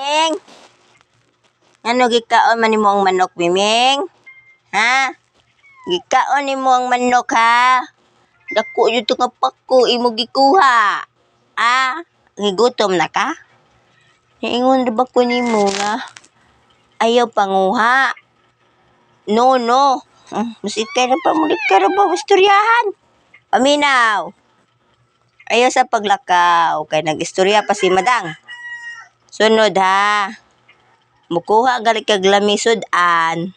Ming? Ano gikaon man nimo ang manok, Miming? Ha? Gikaon nimo ang manok, ha? Dako jud to nga pako imo gikuha. Ah, gigutom na ka? Niingon ba ko nimo nga ayaw panguha? No, no. Hmm, Musikay na pa mo ka ba istoryahan? Paminaw. Ayaw sa paglakaw kay nag-istorya pa si Madang. Sunod ha. Mukuha gali kag lamisod an.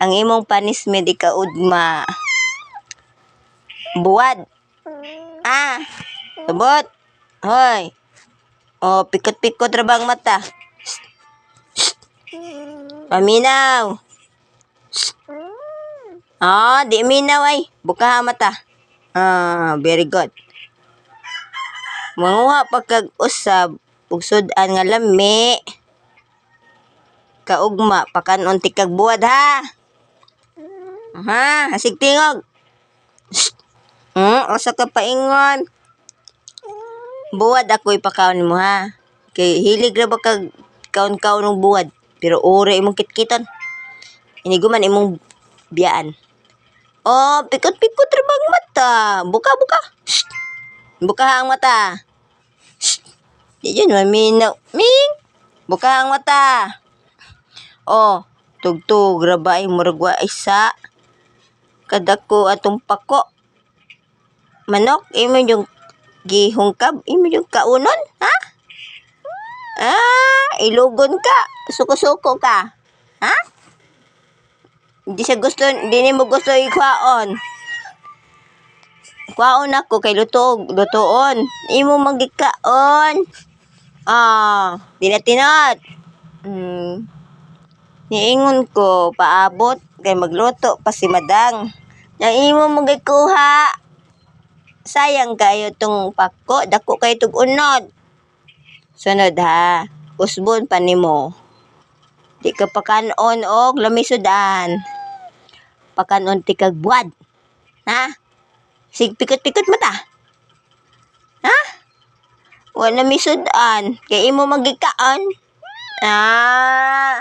Ang imong panismed ikaugma. Buwad. Ah. Sabot. Hoy. Oh, pikot-pikot ra bang mata. Paminaw. Ah, di minaw ay. Buka mata. Ah, very good. Manguha pa kag usab ug sud-an nga lami. Kaugma pakanon ti kag buwad ha. Ha, asig tingog. Hmm, asa ka paingon? Buwad ako'y pakaon mo ha. Kay hilig ra ba kag kaon-kaon ng buwad. Pero ore imong kitkiton. Iniguman imong biyaan. Oh, pikot-pikot ra mata. Buka, buka. Shh. Buka ang mata. Shh. Di dyan maminaw. Ming! Buka ang mata. Oh, tugtog ra ba ay muragwa isa. Kadako atong pako. Manok, imo yung gihungkab, imo yung kaunon, ha? Ah, ilugon ka. Suko-suko ka. Ha? Di siya gusto, di ni mo gusto ikwaon. Kwaon ako kay lutog, lutoon. Imo magikaon. Ah, di na tinat. Hmm. Niingon ko, paabot, kay magluto pa si Madang. Na imo magikuha. Sayang kayo tong pako, dako kayo tug unod. Sunod ha, usbon pa nimo. Di ka pakanon og lamisodan. Pakanon ti kag. Ha? Sig pikot-pikot mata. Ha? Wala misudan. Kay imo magikaon. Ah.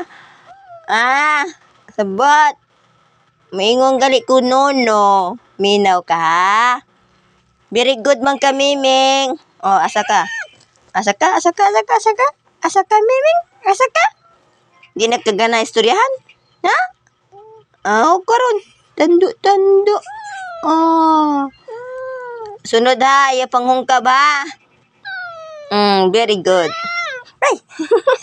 Ah. Sabot. Maingon gali ko nono. Minaw ka ha? Very good man ka, Miming. Oh, asa ka? Asa ka? Asa ka? Asa ka? Asa ka? Asa ka, Miming? Asa ka? Di na ka gana istoryahan? Ha? Ah, oh, karon. Tando, tando. Oh. Sunod ha, iya panghungkab ha. Mm, very good. Ay!